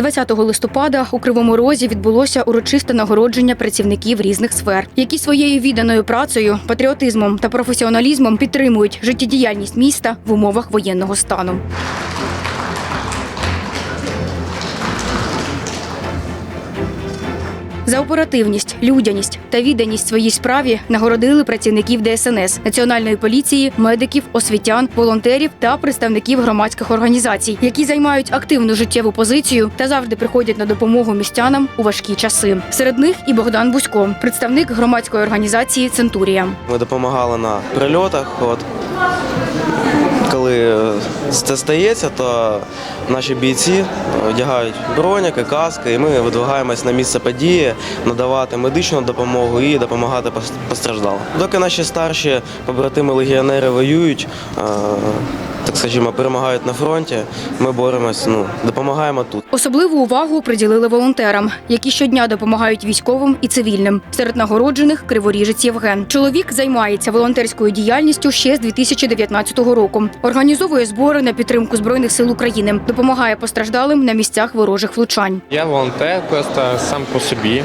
20 листопада у Кривому Розі відбулося урочисте нагородження працівників різних сфер, які своєю відданою працею, патріотизмом та професіоналізмом підтримують життєдіяльність міста в умовах воєнного стану. Оперативність, людяність та відданість своїй справі нагородили працівників ДСНС, національної поліції, медиків, освітян, волонтерів та представників громадських організацій, які займають активну життєву позицію та завжди приходять на допомогу містянам у важкі часи. Серед них і Богдан Бусько, представник громадської організації Центурія. Ми допомагали на прильотах. От. Коли е, це стається, то наші бійці одягають броніки, каски, і ми видвигаємось на місце події, надавати медичну допомогу і допомагати пос- постраждалим. Доки наші старші побратими легіонери воюють, е, так скажімо, перемагають на фронті, ми боремось, ну, допомагаємо тут. Особливу увагу приділили волонтерам, які щодня допомагають військовим і цивільним. Серед нагороджених криворіжець Євген. Чоловік займається волонтерською діяльністю ще з 2019 року. Організовує збори на підтримку збройних сил України, допомагає постраждалим на місцях ворожих влучань. Я волонтер просто сам по собі.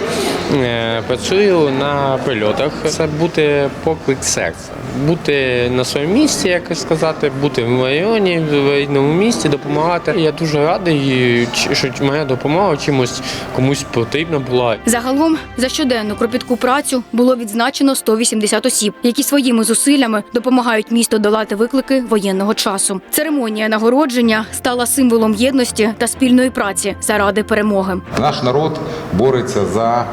Е, Працюю на прильотах. Це бути поклик серця, бути на своєму місці, як сказати, бути в районі, в рідному місті, допомагати. Я дуже радий, що моя допомога чимось комусь потрібна була. Загалом за щоденну кропітку працю було відзначено 180 осіб, які своїми зусиллями допомагають місту долати виклики воєнного часу. Церемонія нагородження стала символом єдності та спільної праці заради перемоги. Наш народ бореться за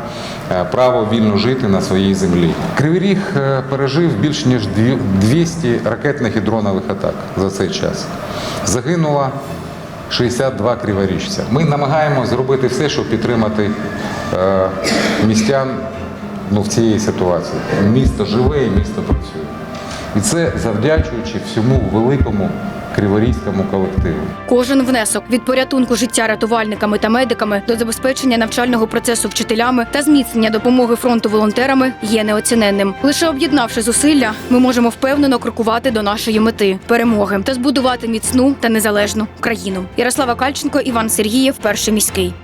право вільно жити на своїй землі. Кривий Ріг е, пережив більш ніж 200 ракетних і дронових атак за цей час. Загинуло 62 криворіжця. Ми намагаємося зробити все, щоб підтримати е, містян ну, в цій ситуації. Місто живе і місто працює. І це завдячуючи всьому великому криворізькому колективу. Кожен внесок від порятунку життя рятувальниками та медиками до забезпечення навчального процесу вчителями та зміцнення допомоги фронту волонтерами є неоціненним. Лише об'єднавши зусилля, ми можемо впевнено крокувати до нашої мети перемоги та збудувати міцну та незалежну країну. Ярослава Кальченко, Іван Сергієв, перший міський.